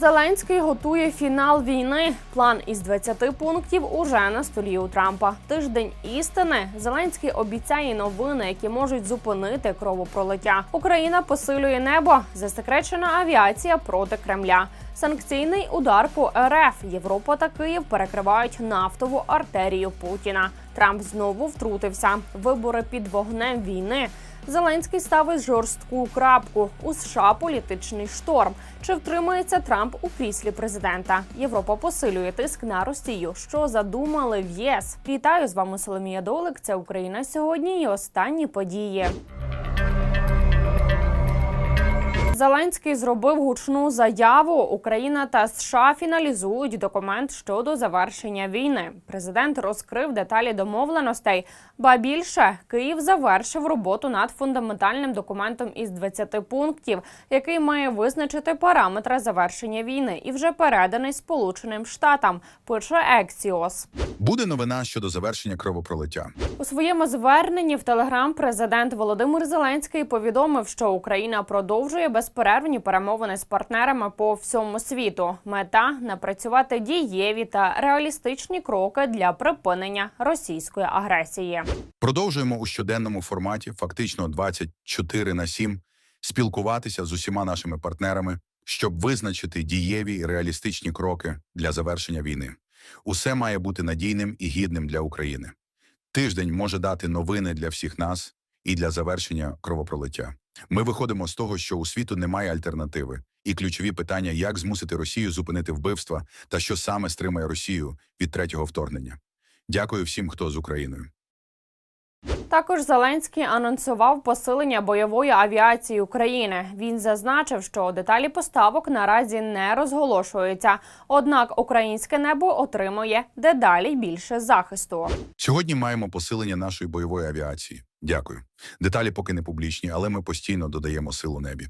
Зеленський готує фінал війни. План із 20 пунктів уже на столі у Трампа. Тиждень істини. Зеленський обіцяє новини, які можуть зупинити кровопролиття. Україна посилює небо. Засекречена авіація проти Кремля. Санкційний удар по РФ. Європа та Київ перекривають нафтову артерію Путіна. Трамп знову втрутився. Вибори під вогнем війни. Зеленський ставить жорстку крапку у США. Політичний шторм. Чи втримається Трамп у кріслі президента? Європа посилює тиск на Росію. Що задумали в ЄС? Вітаю з вами Соломія Долик. Це Україна сьогодні. І останні події. Зеленський зробив гучну заяву. Україна та США фіналізують документ щодо завершення війни. Президент розкрив деталі домовленостей. Ба більше Київ завершив роботу над фундаментальним документом із 20 пунктів, який має визначити параметри завершення війни, і вже переданий Сполученим Штатам. Пише Ексіос. Буде новина щодо завершення кровопролиття. У своєму зверненні в Телеграм президент Володимир Зеленський повідомив, що Україна продовжує безперервні перемовини з партнерами по всьому світу. Мета напрацювати дієві та реалістичні кроки для припинення російської агресії. Продовжуємо у щоденному форматі, фактично 24 на 7, спілкуватися з усіма нашими партнерами, щоб визначити дієві реалістичні кроки для завершення війни. Усе має бути надійним і гідним для України. Тиждень може дати новини для всіх нас і для завершення кровопролиття. Ми виходимо з того, що у світу немає альтернативи, і ключові питання, як змусити Росію зупинити вбивства та що саме стримає Росію від третього вторгнення. Дякую всім, хто з Україною. Також Зеленський анонсував посилення бойової авіації України. Він зазначив, що деталі поставок наразі не розголошуються. Однак українське небо отримує дедалі більше захисту. Сьогодні маємо посилення нашої бойової авіації. Дякую. Деталі поки не публічні, але ми постійно додаємо сил у небі.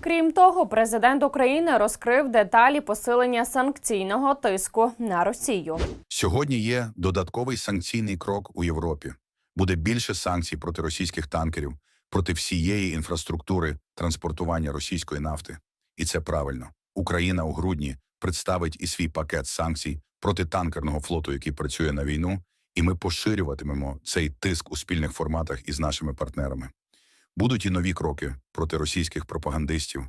Крім того, президент України розкрив деталі посилення санкційного тиску на Росію. Сьогодні є додатковий санкційний крок у Європі. Буде більше санкцій проти російських танкерів, проти всієї інфраструктури транспортування російської нафти. І це правильно. Україна у грудні представить і свій пакет санкцій проти танкерного флоту, який працює на війну, і ми поширюватимемо цей тиск у спільних форматах із нашими партнерами. Будуть і нові кроки проти російських пропагандистів,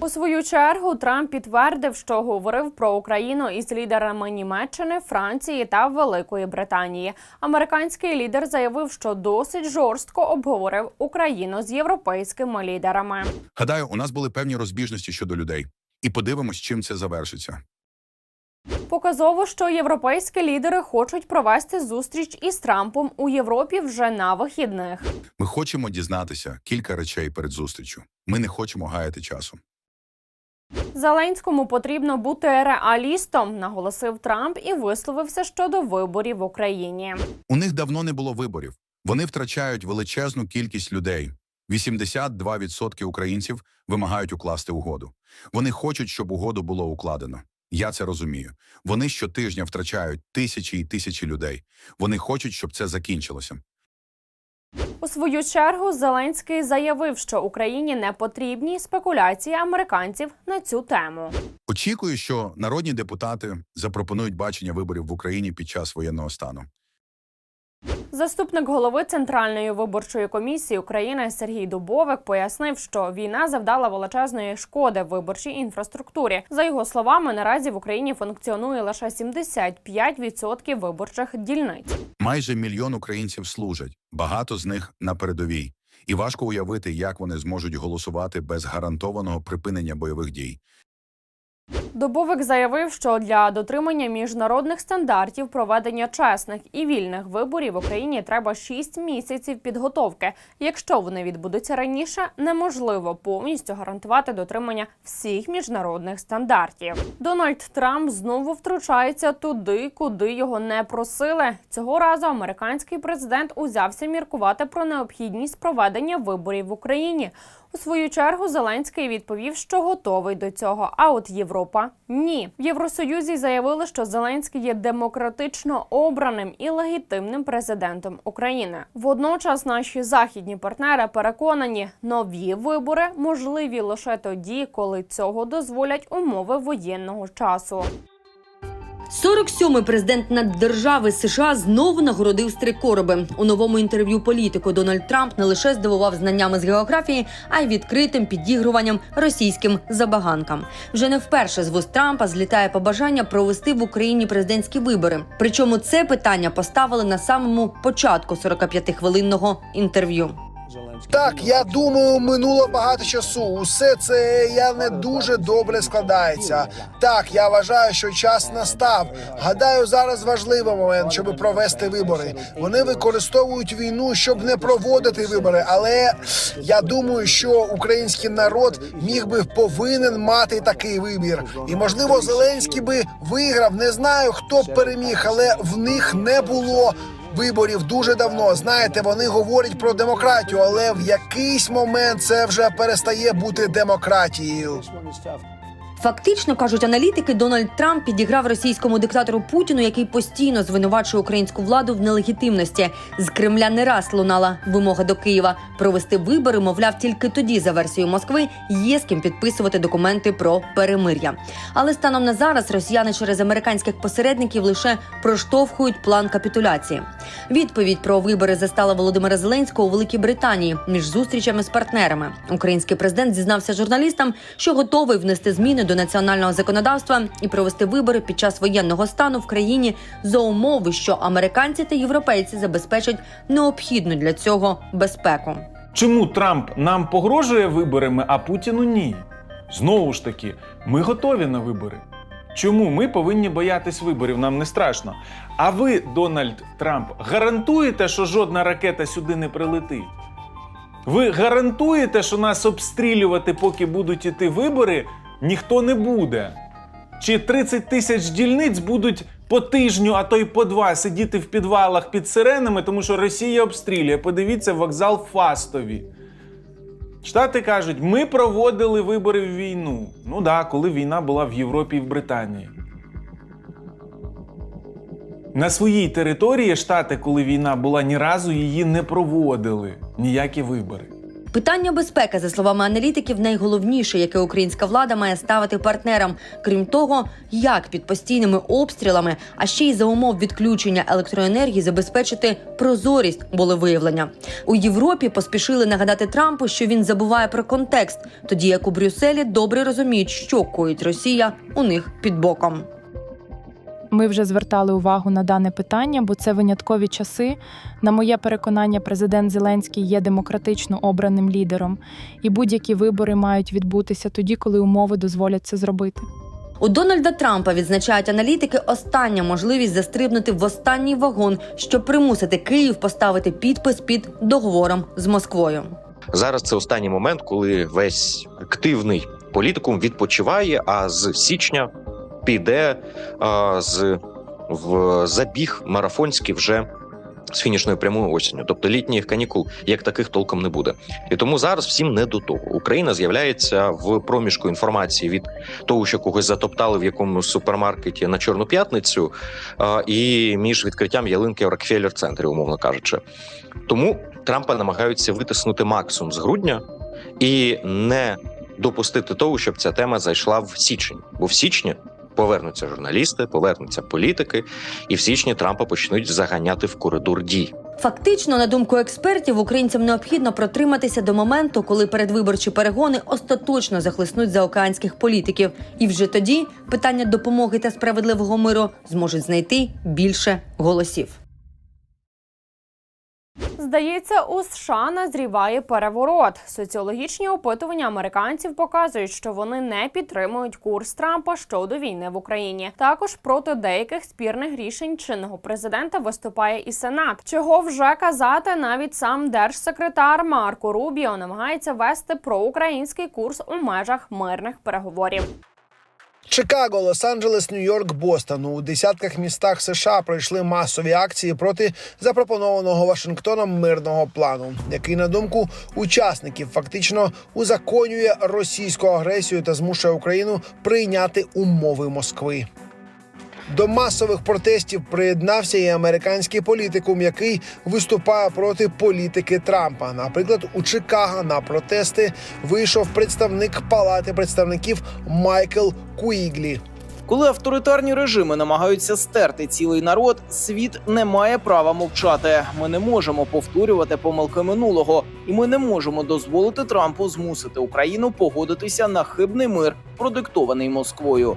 У свою чергу Трамп підтвердив, що говорив про Україну із лідерами Німеччини, Франції та Великої Британії. Американський лідер заявив, що досить жорстко обговорив Україну з європейськими лідерами. Гадаю, у нас були певні розбіжності щодо людей, і подивимось, чим це завершиться. Показово, що європейські лідери хочуть провести зустріч із Трампом у Європі вже на вихідних. Ми хочемо дізнатися кілька речей перед зустрічю. Ми не хочемо гаяти часу. Зеленському потрібно бути реалістом, наголосив Трамп і висловився щодо виборів в Україні. У них давно не було виборів. Вони втрачають величезну кількість людей. 82% українців вимагають укласти угоду. Вони хочуть, щоб угоду було укладено. Я це розумію. Вони щотижня втрачають тисячі і тисячі людей. Вони хочуть, щоб це закінчилося. У свою чергу Зеленський заявив, що Україні не потрібні спекуляції американців на цю тему. Очікую, що народні депутати запропонують бачення виборів в Україні під час воєнного стану. Заступник голови Центральної виборчої комісії України Сергій Дубовик пояснив, що війна завдала величезної шкоди виборчій інфраструктурі. За його словами, наразі в Україні функціонує лише 75% виборчих дільниць. Майже мільйон українців служать, багато з них на передовій, і важко уявити, як вони зможуть голосувати без гарантованого припинення бойових дій. Дубовик заявив, що для дотримання міжнародних стандартів проведення чесних і вільних виборів в Україні треба 6 місяців підготовки. Якщо вони відбудуться раніше, неможливо повністю гарантувати дотримання всіх міжнародних стандартів. Дональд Трамп знову втручається туди, куди його не просили. Цього разу американський президент узявся міркувати про необхідність проведення виборів в Україні. У свою чергу Зеленський відповів, що готовий до цього. А от Європа ні. В Євросоюзі заявили, що Зеленський є демократично обраним і легітимним президентом України. Водночас наші західні партнери переконані, нові вибори можливі лише тоді, коли цього дозволять умови воєнного часу. 47-й президент наддержави США знову нагородив стрикороби. У новому інтерв'ю політику Дональд Трамп не лише здивував знаннями з географії, а й відкритим підігруванням російським забаганкам. Вже не вперше з вуст Трампа злітає побажання провести в Україні президентські вибори. Причому це питання поставили на самому початку 45-хвилинного інтерв'ю. Так, я думаю, минуло багато часу. Усе це не дуже добре складається. Так, я вважаю, що час настав. Гадаю, зараз важливий момент, щоб провести вибори. Вони використовують війну, щоб не проводити вибори. Але я думаю, що український народ міг би повинен мати такий вибір. І можливо, Зеленський би виграв. Не знаю, хто переміг, але в них не було виборів дуже давно. Знаєте, вони говорять про демократію, але в якийсь момент це вже перестає бути демократією. Фактично кажуть аналітики, Дональд Трамп підіграв російському диктатору Путіну, який постійно звинувачує українську владу в нелегітимності. З Кремля не раз лунала вимога до Києва провести вибори. Мовляв, тільки тоді, за версією Москви, є з ким підписувати документи про перемир'я. Але станом на зараз росіяни через американських посередників лише проштовхують план капітуляції. Відповідь про вибори застала Володимира Зеленського у Великій Британії між зустрічами з партнерами. Український президент зізнався журналістам, що готовий внести зміни до національного законодавства і провести вибори під час воєнного стану в країні за умови, що американці та європейці забезпечать необхідну для цього безпеку. Чому Трамп нам погрожує виборами, а Путіну ні? Знову ж таки, ми готові на вибори. Чому ми повинні боятись виборів? Нам не страшно. А ви, Дональд Трамп, гарантуєте, що жодна ракета сюди не прилетить? Ви гарантуєте, що нас обстрілювати, поки будуть іти вибори, ніхто не буде? Чи 30 тисяч дільниць будуть по тижню, а то й по два сидіти в підвалах під сиренами, тому що Росія обстрілює. Подивіться вокзал Фастові. Штати кажуть, ми проводили вибори в війну. Ну так, да, коли війна була в Європі і в Британії. На своїй території штати, коли війна була, ні разу її не проводили. Ніякі вибори. Питання безпеки, за словами аналітиків, найголовніше, яке українська влада має ставити партнерам, крім того, як під постійними обстрілами, а ще й за умов відключення електроенергії забезпечити прозорість волевиявлення. У Європі поспішили нагадати Трампу, що він забуває про контекст, тоді як у Брюсселі добре розуміють, що коїть Росія у них під боком. Ми вже звертали увагу на дане питання, бо це виняткові часи. На моє переконання, президент Зеленський є демократично обраним лідером, і будь-які вибори мають відбутися тоді, коли умови дозволять це зробити. У Дональда Трампа відзначають аналітики остання можливість застрибнути в останній вагон, щоб примусити Київ поставити підпис під договором з Москвою. Зараз це останній момент, коли весь активний політикум відпочиває, а з січня піде а, з в забіг марафонський вже. З фінішною прямою осінню, тобто літніх канікул, як таких толком не буде, і тому зараз всім не до того. Україна з'являється в проміжку інформації від того, що когось затоптали в якомусь супермаркеті на чорну п'ятницю, і між відкриттям ялинки в Рокфеллер центрі, умовно кажучи. Тому Трампа намагаються витиснути максимум з грудня і не допустити того, щоб ця тема зайшла в січень. Бо в січні повернуться журналісти, повернуться політики, і в січні Трампа почнуть заганяти в коридор дій. Фактично, на думку експертів, українцям необхідно протриматися до моменту, коли передвиборчі перегони остаточно захлиснуть заокеанських політиків, і вже тоді питання допомоги та справедливого миру зможуть знайти більше голосів. Здається, у США назріває переворот. Соціологічні опитування американців показують, що вони не підтримують курс Трампа щодо війни в Україні. Також проти деяких спірних рішень чинного президента виступає і Сенат. Чого вже казати, навіть сам держсекретар Марко Рубіо намагається вести проукраїнський курс у межах мирних переговорів. Чикаго, Лос-Анджелес, Нью-Йорк, Бостон у десятках містах США пройшли масові акції проти запропонованого Вашингтоном мирного плану, який на думку учасників фактично узаконює російську агресію та змушує Україну прийняти умови Москви. До масових протестів приєднався і американський політикум, який виступає проти політики Трампа. Наприклад, у Чикаго на протести вийшов представник Палати представників Майкл Куіглі. Коли авторитарні режими намагаються стерти цілий народ, світ не має права мовчати. Ми не можемо повторювати помилки минулого, і ми не можемо дозволити Трампу змусити Україну погодитися на хибний мир, продиктований Москвою.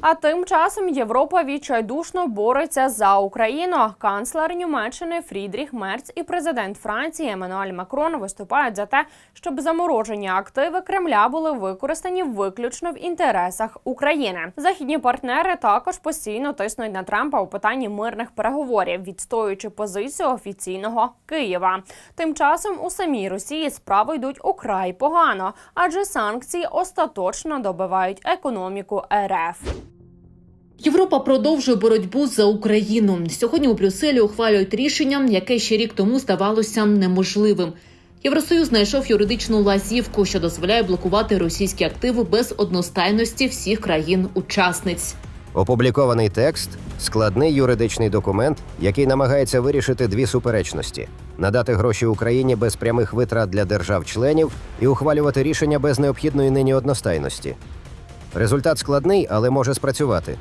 А тим часом Європа відчайдушно бореться за Україну. Канцлер Німеччини Фрідріх Мерц і президент Франції Еммануель Макрон виступають за те, щоб заморожені активи Кремля були використані виключно в інтересах України. Західні партнери також постійно тиснуть на Трампа у питанні мирних переговорів, відстоюючи позицію офіційного Києва. Тим часом у самій Росії справи йдуть украй погано, адже санкції остаточно добивають економіку РФ. Європа продовжує боротьбу за Україну. Сьогодні у Брюсселі ухвалюють рішення, яке ще рік тому здавалося неможливим. Євросоюз знайшов юридичну лазівку, що дозволяє блокувати російські активи без одностайності всіх країн-учасниць. Опублікований текст складний юридичний документ, який намагається вирішити дві суперечності: надати гроші Україні без прямих витрат для держав-членів і ухвалювати рішення без необхідної нині одностайності. Результат складний, але може спрацювати.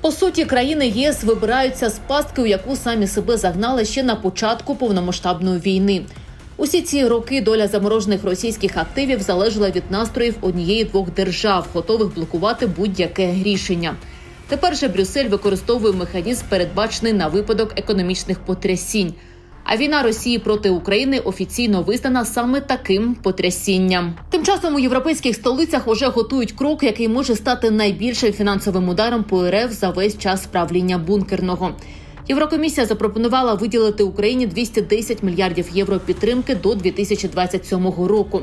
По суті, країни єС вибираються з пастки, у яку самі себе загнали ще на початку повномасштабної війни. Усі ці роки доля заморожених російських активів залежала від настроїв однієї-двох держав, готових блокувати будь-яке рішення. Тепер же Брюссель використовує механізм, передбачений на випадок економічних потрясінь. А війна Росії проти України офіційно визнана саме таким потрясінням. Тим часом у європейських столицях уже готують крок, який може стати найбільшим фінансовим ударом по РФ за весь час правління бункерного. Єврокомісія запропонувала виділити Україні 210 мільярдів євро підтримки до 2027 року.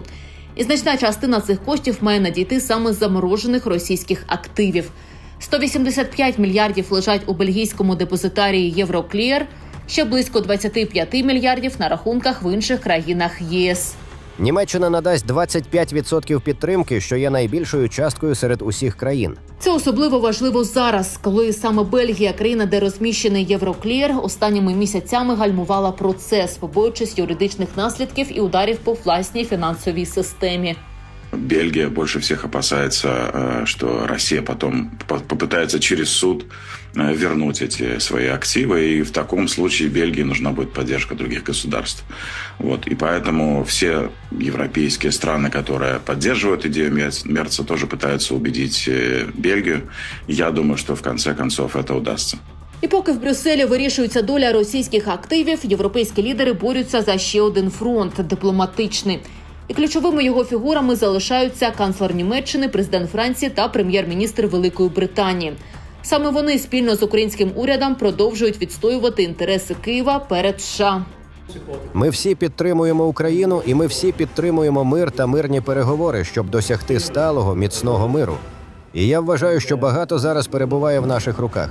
І значна частина цих коштів має надійти саме заморожених російських активів. 185 мільярдів лежать у бельгійському депозитарії Євроклієр, ще близько 25 мільярдів на рахунках в інших країнах ЄС. Німеччина надасть 25% підтримки, що є найбільшою часткою серед усіх країн. Це особливо важливо зараз, коли саме Бельгія, країна, де розміщений Євроклір, останніми місяцями гальмувала процес, побоюючись юридичних наслідків і ударів по власній фінансовій системі. Бельгия больше всех опасается, э, что Россия потом по- попытается через суд э, вернуть эти свои активы, и в таком случае Бельгии нужна будет поддержка других государств. Вот. И поэтому все европейские страны, которые поддерживают идею Мерц- Мерца, тоже пытаются убедить э, Бельгию. Я думаю, что в конце концов это удастся. І поки в Брюсселі вирішується доля російських активів, європейські лідери борються за ще один фронт дипломатичний. І ключовими його фігурами залишаються канцлер Німеччини, президент Франції та прем'єр-міністр Великої Британії. Саме вони спільно з українським урядом продовжують відстоювати інтереси Києва перед США. Ми всі підтримуємо Україну, і ми всі підтримуємо мир та мирні переговори, щоб досягти сталого міцного миру. І я вважаю, що багато зараз перебуває в наших руках.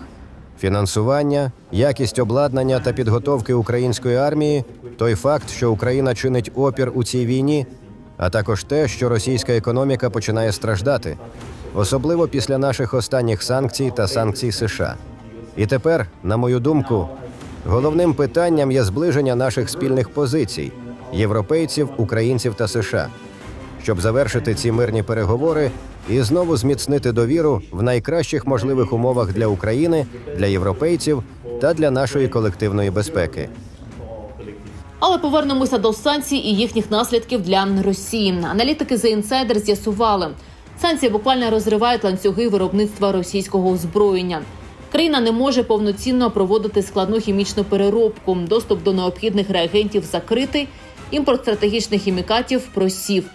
Фінансування, якість обладнання та підготовки української армії, той факт, що Україна чинить опір у цій війні, а також те, що російська економіка починає страждати, особливо після наших останніх санкцій та санкцій США. І тепер, на мою думку, головним питанням є зближення наших спільних позицій європейців, українців та США, щоб завершити ці мирні переговори і знову зміцнити довіру в найкращих можливих умовах для України, для європейців та для нашої колективної безпеки. Але повернемося до санкцій і їхніх наслідків для Росії. Аналітики The Insider з'ясували, санкції буквально розривають ланцюги виробництва російського озброєння. Країна не може повноцінно проводити складну хімічну переробку. Доступ до необхідних реагентів закритий, імпорт стратегічних хімікатів просів.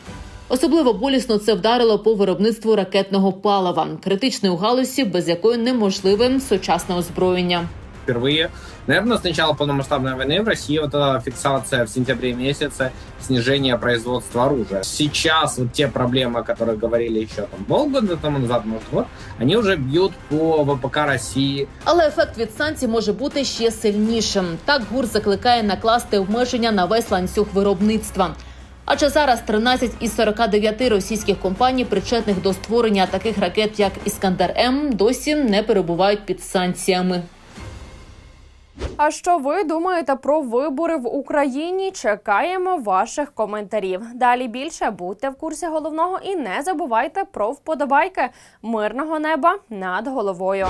Особливо болісно це вдарило по виробництву ракетного палива, критичної галузі, без якої неможливе сучасне озброєння впервые. Наверное, с начала полномасштабной войны в России вот эта фиксация в сентябре месяце снижения производства оружия. Сейчас вот те проблемы, о которых говорили еще там полгода тому назад, может год, они уже бьют по ВПК России. Але ефект від санкцій може бути ще сильнішим. Так ГУР закликає накласти обмеження на весь ланцюг виробництва. Адже зараз 13 із 49 російських компаній, причетних до створення таких ракет, як Іскандер М, досі не перебувають під санкціями. А що ви думаєте про вибори в Україні? Чекаємо ваших коментарів. Далі більше будьте в курсі головного і не забувайте про вподобайки мирного неба над головою.